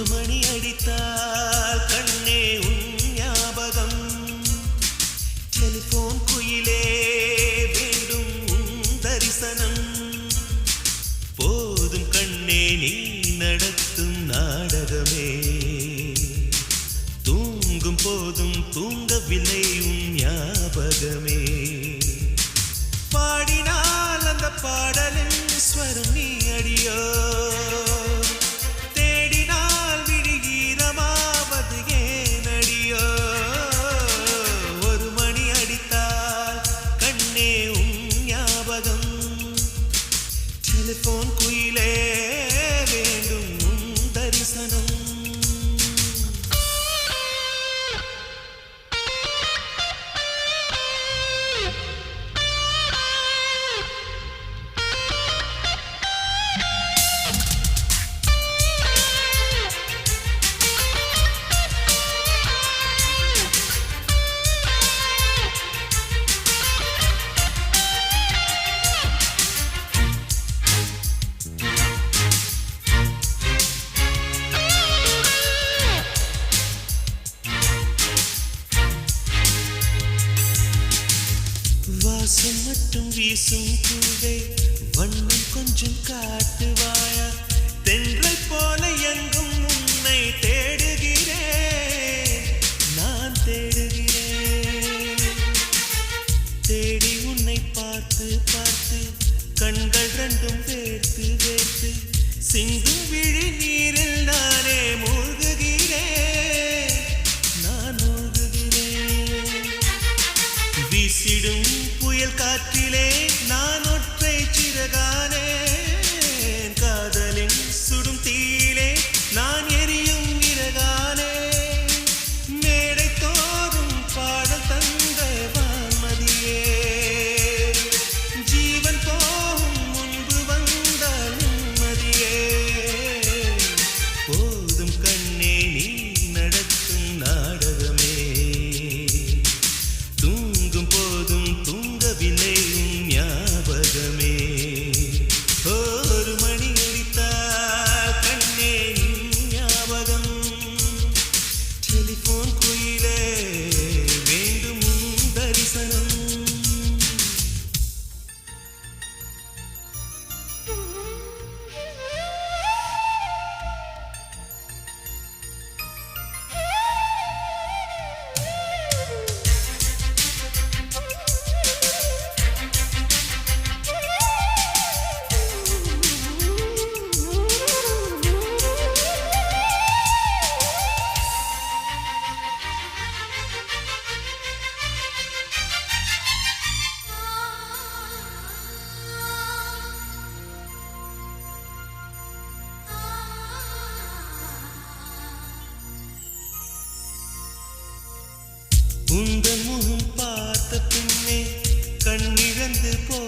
ஒரு மணி அடித்தால் கண்ணே உன் ஞாபகம். டெலிபோன் குயிலே வீசும் பூவே வண்ணம் கொஞ்சம் காட்டுவாயா தென்றை போல எங்கும் உன்னை தேடுகிறேன். நான் தேடுகிறேன். தேடி உன்னை பார்த்து பார்த்து கண்கள் ரெண்டும் வேர்த்து வேர்த்து சிந்தும் விழி tranquilles. உந்த முகம் பார்த்த பின்னே கண்ணிழந்து போ